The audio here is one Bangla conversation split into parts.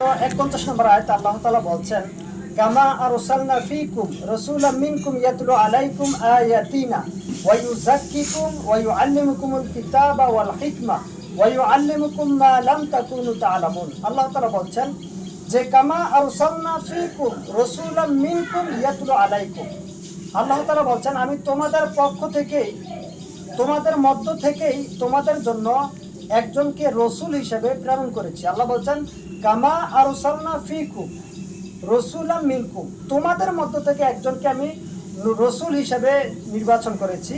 এক পঞ্চাশ নম্বর আয়ত আল্লাহ তালা বলছেন, কামা আর ওসালনা ফিকুম রসুলাম মিনকুম ইয়াতলু আলাইকুম আয়াতিনা ওয়ায়ুযাক্কিকুম ওয়ায়ুআল্লিমুকুমুল কিতাবা ওয়াল হিকমা ওয়ায়ুআল্লিমুকুম মা লাম তাকুনু তা'লামুন আল্লাহ তাআলা বলছেন, যে কামা আর ওসালনা ফিকুম রসুলাম মিনকুম ইয়াতলু আলাইকুম। আল্লাহ তাআলা বলছেন, আমি তোমাদের পক্ষ থেকেই, তোমাদের মধ্য থেকেই তোমাদের জন্য একজনকে রসুল হিসেবে প্রেরণ করেছি। আল্লাহ বলছেন কামা আর ফিকুম রসুলা মিনকুম। তোমাদের মধ্য থেকে একজনকে আমি রসুল হিসাবে নির্বাচন করেছি।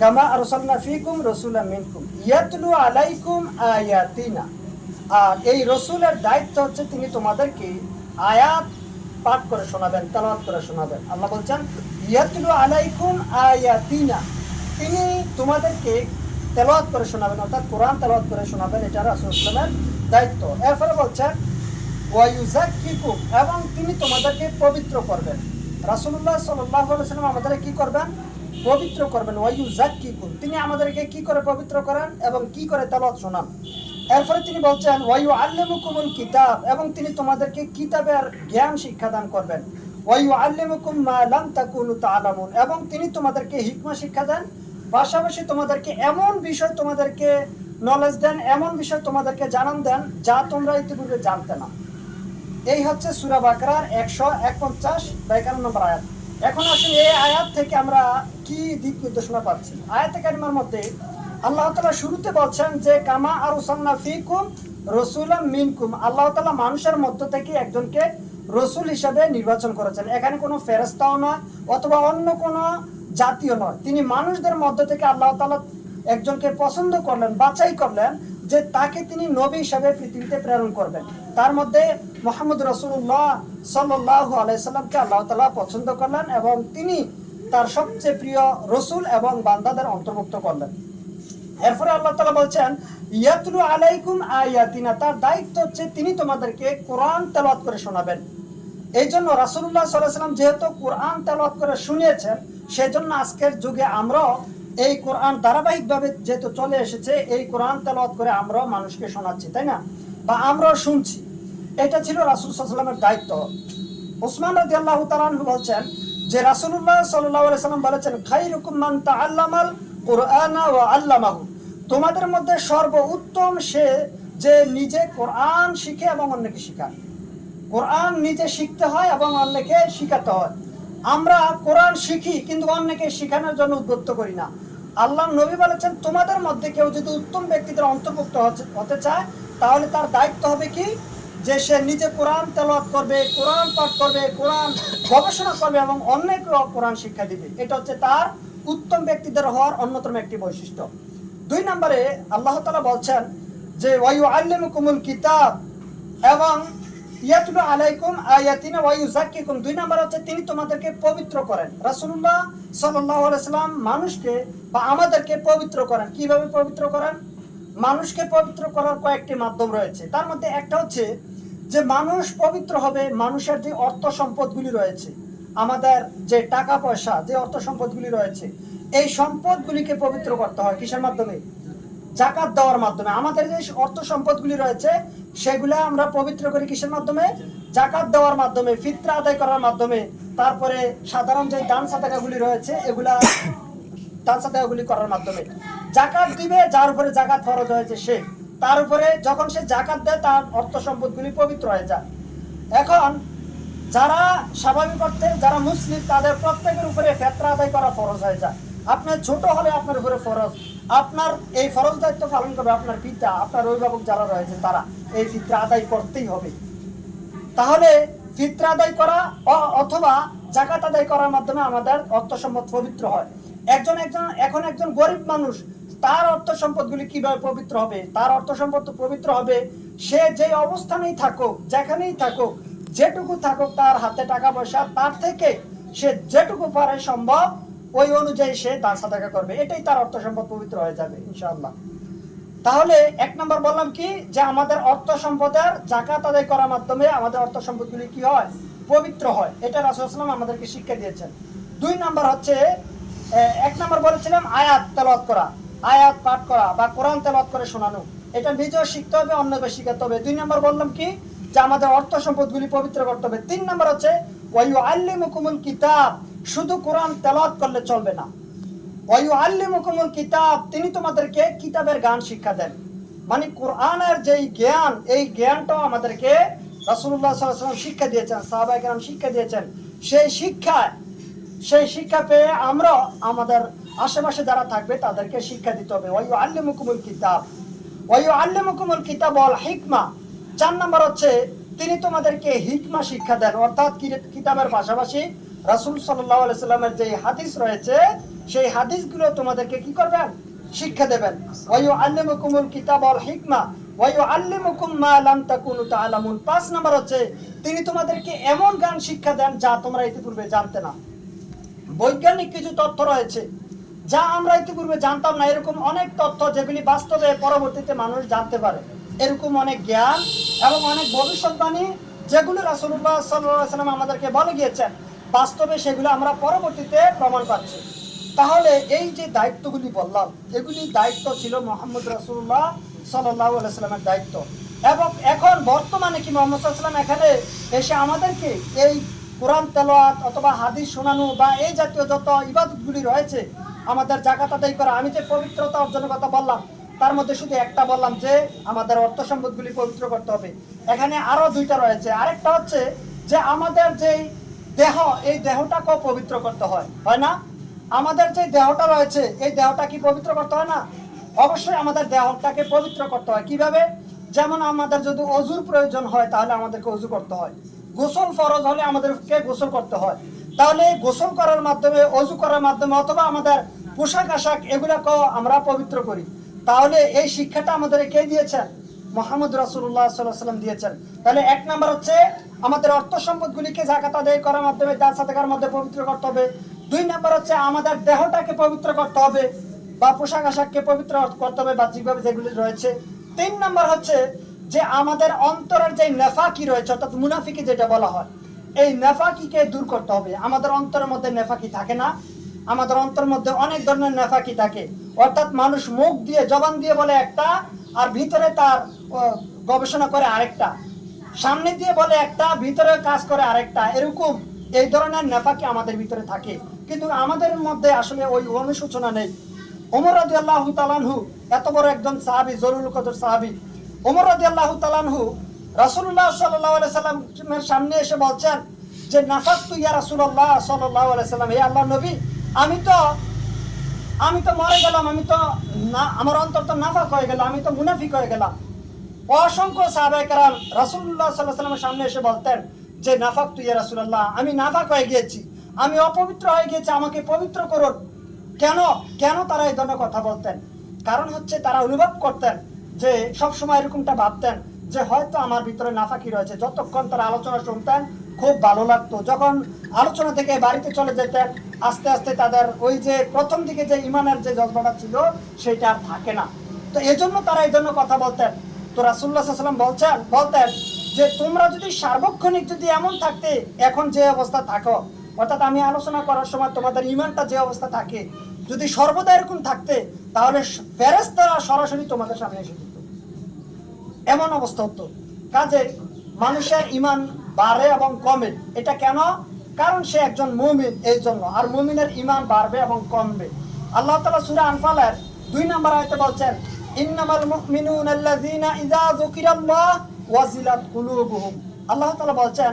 কামা আর ফিকুম রসুলা মিনকুম। ইয়াতলু আলাইকুম আয়াতিনা। আর এই রসুলের দায়িত্ব হচ্ছে তিনি তোমাদেরকে আয়াত পাঠ করে শোনাবেন, তালাওয়াত করে শোনাবেন। আল্লাহ বলছেন, ইয়াতলু আলাইকুম আয়াতিনা। তিনি তোমাদেরকে তেলাওয়াত করে শোনাবেন, অর্থাৎ কোরআন তেলাওয়াত করে শোনাবেন, এটা রাসূল ইসলামের দায়িত্ব। এরপরে বলছেন এবং তিনি তোমাদেরকে পবিত্র করবেন। আলাইহি সাল্লাম আমাদেরকে কি করবেন? পবিত্র করবেন। ওয়ায়ুজাক্কিকুম তিনি আমাদেরকে কি করে পবিত্র করেন এবং কি করে তেলাওয়াত শোনান? এরপরে তিনি বলছেন ওয়ায়ু আল্লামুকুমুল কিতাব এবং তিনি তোমাদেরকে কিতাবের জ্ঞান শিক্ষাদান করবেন। ওয়ায়ু আল্লামুকুম মা লাম তাকুনু তা'লামুন এবং তিনি তোমাদেরকে হিকমা শিক্ষা দেন। পাশাপাশি তোমাদেরকে এমন বিষয় তোমাদেরকে নলেজ দেন, এমন বিষয় তোমাদেরকে জানান দেন যা তোমরা ইতিপূর্বে জানতে না। এই হচ্ছে সুরা বাকরার একশো একপঞ্চাশ বা একান্ন নম্বর আয়াত। এখন আসুন এই আয়াত থেকে আমরা কি দিক নির্দেশনা পাচ্ছি? আয়াতে কারিমার মধ্যে আল্লাহ তালা শুরুতে বলছেন যে, কামা আর উসান্না ফিকুম রসুলাম মিনকুম। আল্লাহ তালা মানুষের মধ্য থেকে একজনকে রসুল হিসাবে নির্বাচন করেছেন। এখানে কোনো ফেরস্তাও নয়, অথবা অন্য কোনো জাতীয় নয়। তিনি মানুষদের মধ্য থেকে আল্লাহ তালা একজনকে পছন্দ করলেন, বাছাই করলেন যে তাকে তিনি নবী হিসাবে পৃথিবীতে প্রেরণ করবেন। তার মধ্যে মোহাম্মদ রসুল্লাহ সাল্লাহ আলাইসাল্লামকে আল্লাহ তালা পছন্দ করলেন এবং তিনি তার সবচেয়ে প্রিয় রসুল এবং বান্দাদের অন্তর্ভুক্ত করলেন। এরপরে আল্লাহ তালা বলছেন, ইয়াতলু আলাইকুম আয়াতিনা তার দায়িত্ব হচ্ছে তিনি তোমাদেরকে কোরআন তেলাওয়াত করে শোনাবেন। এই জন্য রাসুল্লাহ সাল্লাহ সাল্লাম যেহেতু কোরআন তেলাওয়াত করে শুনিয়েছেন সেই জন্য আজকের যুগে আমরাও এই কোরআন ধারাবাহিকভাবে যেহেতু চলে এসেছে, এই কোরআন তেলাওয়াত করে আমরাও মানুষকে শোনাচ্ছি, তাই না? বা আমরাও শুনছি। এটা ছিল রাসুল সাল্লামের দায়িত্ব। ওসমান রাজি আল্লাহ বলছেন যে রাসুল্লাহ সাল্লাহ সাল্লাম বলেছেন খাই আল্লামাল ও আল্লামাহু। তোমাদের মধ্যে সর্ব উত্তম সে যে নিজে কোরআন শিখে এবং অন্যকে শিখায়। কোরআন নিজে শিখতে হয় এবং অন্যকে শিখাতে হয়। আমরা কোরআন শিখি, কিন্তু অন্যকে শেখানোর জন্য উদ্বুদ্ধ করি না। আল্লাহ নবী বলেছেন, তোমাদের মধ্যে কেউ যদি উত্তম ব্যক্তিদের অন্তর্ভুক্ত হতে চায়, তাহলে তার দায়িত্ব হবে কি? যে সে নিজে কোরআন তেলাওয়াত করবে, কোরআন পাঠ করবে, কোরআন গবেষণা করবে এবং অন্যকে কোরআন শিক্ষা দিবে। এটা হচ্ছে তার উত্তম ব্যক্তিদের হওয়ার অন্যতম একটি বৈশিষ্ট্য। দুই নম্বরে আল্লাহ তালা বলছেন যে ওয়ায়ু আল্লিমুকুমুল কিতাব এবং ইয়াতলু আলাইকুম আয়াতিনা ওয়া ইউযাক্কিকুম দুই নাম্বার হচ্ছে, তিনি তোমাদেরকে পবিত্র করেন। আলাইহি সাল্লাম মানুষকে বা আমাদেরকে পবিত্র করেন। কীভাবে পবিত্র করেন? মানুষকে পবিত্র করার কয়েকটি মাধ্যম রয়েছে। তার মধ্যে একটা হচ্ছে যে মানুষ পবিত্র হবে মানুষের যে অর্থ সম্পদগুলি রয়েছে, আমাদের যে টাকা পয়সা, যে অর্থ সম্পদগুলি রয়েছে, এই সম্পদগুলিকে পবিত্র করতে হয় কিসের মাধ্যমে? জাকাত দেওয়ার মাধ্যমে। আমাদের যে অর্থ সম্পদগুলি রয়েছে, সেগুলা আমরা পবিত্র করি কিসের মাধ্যমে? জাকাত দেওয়ার মাধ্যমে, ফিত্রা আদায় করার মাধ্যমে। তারপরে সাধারণ যে দান সাদাকাগুলি রয়েছে, এগুলা দান সাদাকাগুলি করার মাধ্যমে। জাকাত দিবে, যার উপরে জাকাত ফরজ হয়েছে সে। তার উপরে যখন সে জাকাত দেয়, তার অর্থ সম্পদগুলি পবিত্র হয়ে যায়। এখন যারা স্বাভাবিক অর্থে, যারা মুসলিম, তাদের প্রত্যেকের উপরে ফেতরা আদায় করা ফরজ হয়ে যায়। আপনার ছোট হলে আপনার উপরে ফরজ। আপনার এই ফরজ দায়িত্ব পালন করবে আপনার পিতা, আপনার অভিভাবক যারা রয়েছে তারা। এই ফিত্রা আদায় করতেই হবে। তাহলে ফিত্রা আদায় করা অথবা জাকাত আদায় করার মাধ্যমে আমাদের অর্থ সম্পদ পবিত্র হয়। একজন একজন এখন একজন গরিব মানুষ, তার অর্থ সম্পদগুলি কীভাবে পবিত্র হবে? তার অর্থ সম্পদ পবিত্র হবে। সে যে অবস্থানেই থাকুক, যেখানেই থাকুক, যেটুকু থাকুক তার হাতে টাকা পয়সা, তার থেকে সে যেটুকু পারে সম্ভব, ওই অনুযায়ী সে দান সাদাকা করবে। এটাই তার অর্থ সম্পদ পবিত্র হয়ে যাবে, ইনশাআল্লাহ। তাহলে এক নম্বর বললাম কি, যে আমাদের অর্থ সম্পদের জাকাত আদায় করার মাধ্যমে আমাদের অর্থ সম্পদগুলি কি হয়? পবিত্র হয়। এটা রাসুলাম আমাদেরকে শিক্ষা দিয়েছেন। দুই নম্বর হচ্ছে এক নম্বর বলেছিলাম আয়াত তেলাওয়াত করা। আয়াত পাঠ করা বা কোরআন তেলাওয়াত করে শোনানো। এটা নিজেও শিখতে হবে অন্যকে শিখাতে হবে। দুই নম্বর বললাম কি, যে আমাদের অর্থ সম্পদগুলি পবিত্র করতে হবে। তিন নম্বর হচ্ছে ওয়াইউ আল্লিমুকুমুল কিতাব। শুধু কোরআন তেলাওয়াত করলে চলবে না। কিতাব, তিনি তোমাদেরকে কিতাবের গান শিক্ষা দেন। মানে কোরআনের জ্ঞান, এই জ্ঞানটাও আমাদেরকে শিক্ষা দিয়েছেন কেরাম শিক্ষা দিয়েছেন। সেই শিক্ষায়, সেই শিক্ষা পেয়ে আমরা আমাদের আশেপাশে যারা থাকবে, তাদেরকে শিক্ষা দিতে হবে। কিতাব। কিতাব হিকমা। চার নম্বর হচ্ছে, তিনি তোমাদেরকে হিকমা শিক্ষা দেন। অর্থাৎ কিতাবের পাশাপাশি রাসূল সাল্লামের যে হাদিস রয়েছে সেই হাদিসগুলো তোমাদেরকে কি করবেন? শিক্ষা দেবেন। ওয়াইউ আল্লিমুকুমুল কিতাব ওয়াল হিকমা ওয়াইউ আল্লিমুকুম মা লাম তাকুনু তাআলামুন। পাঁচ নম্বর হচ্ছে, তিনি তোমাদেরকে এমন জ্ঞান শিক্ষা দেন যা তোমরা ইতিপূর্বে জানতে না। বৈজ্ঞানিক কিছু তথ্য রয়েছে, যা আমরা ইতিপূর্বে জানতাম না। এরকম অনেক তথ্য যেগুলি বাস্তবে পরবর্তীতে মানুষ জানতে পারে। এরকম অনেক জ্ঞান এবং অনেক ভবিষ্যৎবাণী যেগুলো রাসূলুল্লাহ সাল্লাল্লাহু আলাইহি সাল্লাম আমাদেরকে বলে গিয়েছেন। বাস্তবে সেগুলো আমরা পরবর্তীতে প্রমাণ পাচ্ছি। তাহলে এই যে দায়িত্বগুলি বললাম, এগুলি দায়িত্ব ছিল মোহাম্মদ আলাইহি সাল্লামের দায়িত্ব। এবং এখন বর্তমানে কি মোহাম্মদ সাল্লাম এখানে এসে আমাদেরকে এই কোরআন তেলাওয়াত অথবা হাদিস শোনানো বা এই জাতীয় যত ইবাদতগুলি রয়েছে, আমাদের জাকাত আদায় করা, আমি যে পবিত্রতা অর্জনের কথা বললাম, তার মধ্যে শুধু একটা বললাম যে, আমাদের অর্থ সম্পদগুলি পবিত্র করতে হবে। এখানে আরও দুইটা রয়েছে। আরেকটা হচ্ছে যে, আমাদের যেই দেহ, এই দেহটাকেও পবিত্র করতে হয়। হয় না? আমাদের যে দেহটা রয়েছে, এই দেহটা কি পবিত্র করতে হয় না? অবশ্যই আমাদের দেহটাকে পবিত্র করতে হয়। কীভাবে? যেমন আমাদের যদি অজুর প্রয়োজন হয়, তাহলে আমাদেরকে অজু করতে হয়। গোসল ফরজ হলে আমাদেরকে গোসল করতে হয়। তাহলে গোসল করার মাধ্যমে, অজু করার মাধ্যমে অথবা আমাদের পোশাক আশাক, এগুলোকেও আমরা পবিত্র করি। তাহলে এই শিক্ষাটা আমাদের কে দিয়েছেন? মোহাম্মদ রাসুল্লাহ সাল্লাহ সাল্লাম দিয়েছেন। তাহলে এক নাম্বার হচ্ছে, আমাদের অর্থ সম্পদগুলিকে জাকাত আদায় করার মাধ্যমে, তার সাথেকার মধ্যে পবিত্র করতে হবে। দুই নাম্বার হচ্ছে আমাদের দেহটাকে পবিত্র করতে হবে বা পোশাক আশাককে পবিত্র করতে হবে বাহ্যিকভাবে যেগুলি রয়েছে। তিন নাম্বার হচ্ছে যে আমাদের অন্তরের যে নেফাকি রয়েছে, অর্থাৎ মুনাফিকি যেটা বলা হয়, এই নেফাকিকে দূর করতে হবে। আমাদের অন্তরের মধ্যে নেফাকি থাকে না। আমাদের অন্তরের মধ্যে অনেক ধরনের নেফাকি থাকে। অর্থাৎ মানুষ মুখ দিয়ে, জবান দিয়ে বলে একটা আর ভিতরে তার গবেষণা করে আরেকটা। সামনে দিয়ে বলে একটা, ভিতরে কাজ করে আরেকটা। এরকম এই ধরনের নেফাকি আমাদের ভিতরে থাকে। কিন্তু আমাদের মধ্যে আসলে ওই অনুশোচনা নেই। ওমর রাজি আল্লাহ তালানহু এত বড় একজন সাহাবি, জরুল কদর সাহাবি। ওমর রাজি আল্লাহ তালানহু রাসুল্লাহ সাল্লাহ সাল্লামের সামনে এসে বলছেন যে নাফাক তু ইয়া রাসুল্লাহ সাল্লাহ সাল্লাম, হে আল্লাহ নবী, আমি তো আমি তো মরে গেলাম, আমি তো না, আমার অন্তর তো নাফাক হয়ে গেল, আমি তো মুনাফিক হয়ে গেলাম। অসংখ্য সাহাবায়ে কারাম রাসুল্লাহ সাল্লাল্লাহু আলাইহি ওয়াসাল্লামের সামনে এসে বলতেন যে নাফাক তুই রাসূলুল্লাহ, আমি নাফাক হয়ে গিয়েছি। আমি অপবিত্র হয়ে গিয়েছি, আমাকে পবিত্র করুন। কেন? কেন তারা এই ধরনের কথা বলতেন? কারণ হচ্ছে তারা অনুভব করতেন যে সব সময় এরকমটা ভাবতেন যে হয়তো আমার ভিতরে নাফাকি রয়েছে। যতক্ষণ তারা আলোচনা শুনতেন, খুব ভালো লাগতো। যখন আলোচনা থেকে বাড়িতে চলে যেতেন, আস্তে আস্তে তাদের ওই যে প্রথম দিকে যে ইমানের যে জজবাটা ছিল, সেটা আর থাকে না। তো এজন্য তারা এই জন্য কথা বলতেন। তো রাসুল্লাহ সাল্লাম বলছেন, বলতেন যে, তোমরা যদি সার্বক্ষণিক যদি এমন থাকতে, এখন যে অবস্থা থাকো অর্থাৎ আমি আলোচনা করার সময় তোমাদের ইমানটা যে অবস্থা থাকে, যদি সর্বদা এরকম থাকতে, তাহলে ফেরেস্তারা সরাসরি তোমাদের সামনে এসে যেত এমন অবস্থা হতো। কাজে মানুষের ইমান বাড়ে এবং কমে। এটা কেন? কারণ সে একজন মুমিন এই জন্য আর মুমিনের ইমান বাড়বে এবং কমবে। আল্লাহ তালা সুরা আনফালের দুই নম্বর আয়তে বলছেন, ইন্নামাল মুমিনুন আল্লাযীনা ইযা যুকিরাল্লাহ ওয়াজিলাত কুলুবুহুম। আল্লাহ তাআলা বলছেন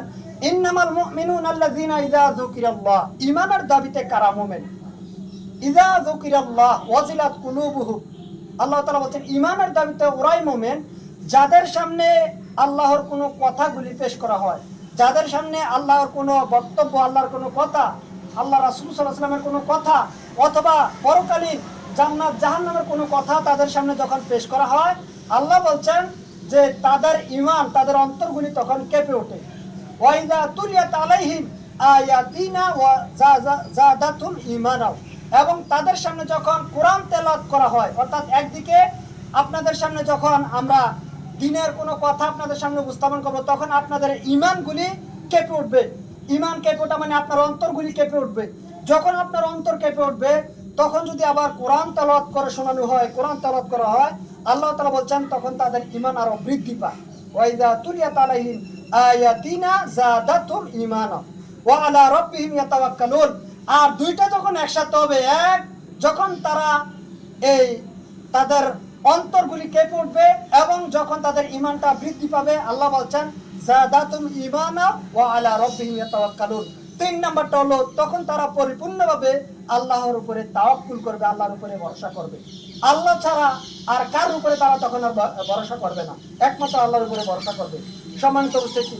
ইন্নামাল মুমিনুন আল্লাযীনা ইযা যুকিরাল্লাহ। ঈমানের দাবিতে কারা মুমিন? ইযা যুকিরাল্লাহ ওয়াজিলাত কুলুবুহুম আল্লাহ তাআলা বলছেন, ঈমানের দাবিতে ওরাই মুমিন যাদের সামনে আল্লাহর কোনো কথাগুলি পেশ করা হয়, যাদের সামনে আল্লাহর কোনো বক্তব্য, আল্লাহর কোনো কথা, আল্লাহ রাসূল আলাইহি কোনো কথা অথবা পরকালীন জান্নাত, জাহান্নামের কোনো কথা তাদের সামনে যখন পেশ করা হয়, আল্লাহ বলছেন যে তাদের ঈমান, তাদের অন্তরগুলি তখন কেঁপে ওঠে। ওয়াইদা তুলিয়াত আলাইহিম আয়াতিনা ওয়া জাদাতুম এবং তাদের সামনে যখন কোরআন তেলাওয়াত করা হয়, অর্থাৎ একদিকে আপনাদের সামনে যখন আমরা দিনের কোনো কথা আপনাদের সামনে উপস্থাপন করব, তখন আপনাদের ইমানগুলি কেঁপে উঠবে। ইমান কেঁপে ওঠা মানে আপনার অন্তরগুলি কেঁপে উঠবে। যখন আপনার অন্তর কেঁপে উঠবে, তখন যদি আবার কোরআন তেলাওয়াত করে শোনানো হয়, কোরআন তেলাওয়াত করা হয়, আল্লাহ তালা বলছেন, তখন তাদের ইমান আরও বৃদ্ধি পায়। ওয়াইদা তুলিয়াত আলাইহিম আয়াতিনা জাদাতুম ঈমানা ওয়া আলা রাব্বিহিম ইয়াতাওয়াক্কালুন। আর দুইটা যখন একসাথে হবে, এক যখন তারা এই তাদের অন্তরগুলি কেঁপে উঠবে এবং যখন তাদের ইমানটা বৃদ্ধি পাবে, আল্লাহ বলছেন, জাদাতুম ঈমানা ওয়া আলা রাব্বিহিম ইয়াতাওয়াক্কালুন। তিন নাম্বারটা হলো, তখন তারা পরিপূর্ণভাবে আল্লাহর উপরে তাওয়াক্কুল করবে, আল্লাহর উপরে ভরসা করবে। আল্লাহ ছাড়া আর কার উপরে তারা তখন আর ভরসা করবে না? একমাত্র আল্লাহর উপরে ভরসা করবে। সম্মানিত উপস্থিতি,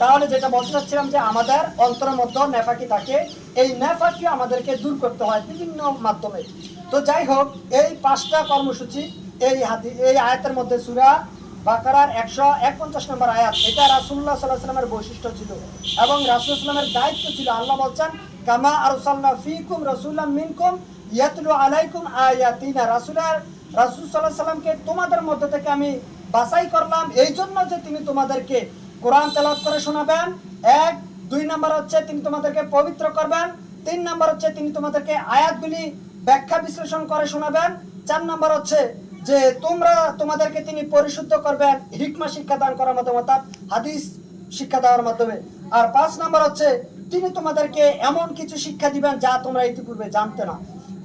তাহলে যেটা বলতে চাচ্ছিলাম যে আমাদের অন্তরের মধ্যে নেফাকি থাকে। এই নেফাকি আমাদেরকে দূর করতে হয় বিভিন্ন মাধ্যমে। তো যাই হোক, এই পাঁচটা কর্মসূচি, এই হাতি এই আয়াতের মধ্যে সুরা বাকারার একশো একপঞ্চাশ নম্বর আয়াত, এটা রাসুল্লাহ সাল্লাহ সাল্লামের বৈশিষ্ট্য ছিল এবং রাসুল সাল্লামের দায়িত্ব ছিল, আল্লাহ বলছেন, কামা আর সাল্লাহ ফিকুম রসুল্লাহ মিনকুম ইয়াতলু আলাইকুম আয়াতিনা। রাসুলের রাসুল সাল্লাহ সাল্লামকে তোমাদের মধ্যে থেকে আমি বাছাই করলাম। এই জন্য যে তিনি তোমাদেরকে কোরআন তেলাওয়াত করে শোনাবেন। এক, দুই নাম্বার হচ্ছে তিনি তোমাদেরকে পবিত্র করবেন। তিন নাম্বার হচ্ছে তিনি তোমাদেরকে আয়াতগুলি ব্যাখ্যা বিশ্লেষণ করে শোনাবেন। চার নাম্বার হচ্ছে যে তোমরা তোমাদেরকে তিনি পরিশুদ্ধ করবেন। হিকমা শিক্ষা দান করার মাধ্যমে, অর্থাৎ হাদিস শিক্ষা দেওয়ার মাধ্যমে। আর পাঁচ নাম্বার হচ্ছে তিনি তোমাদেরকে এমন কিছু শিক্ষা দিবেন যা তোমরা ইতিপূর্বে জানতে না।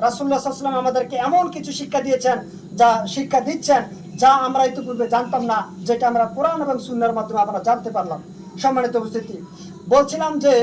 রাসুল্লাহ সাল্লাম আমাদেরকে এমন কিছু শিক্ষা দিয়েছেন, যা শিক্ষা দিচ্ছেন, যা আমরা ইতিপূর্বে জানতাম না, যেটা আমরা কোরআন এবং সুন্নার মাধ্যমে আমরা জানতে পারলাম। সম্মানিত উপস্থিতি, বলছিলাম যে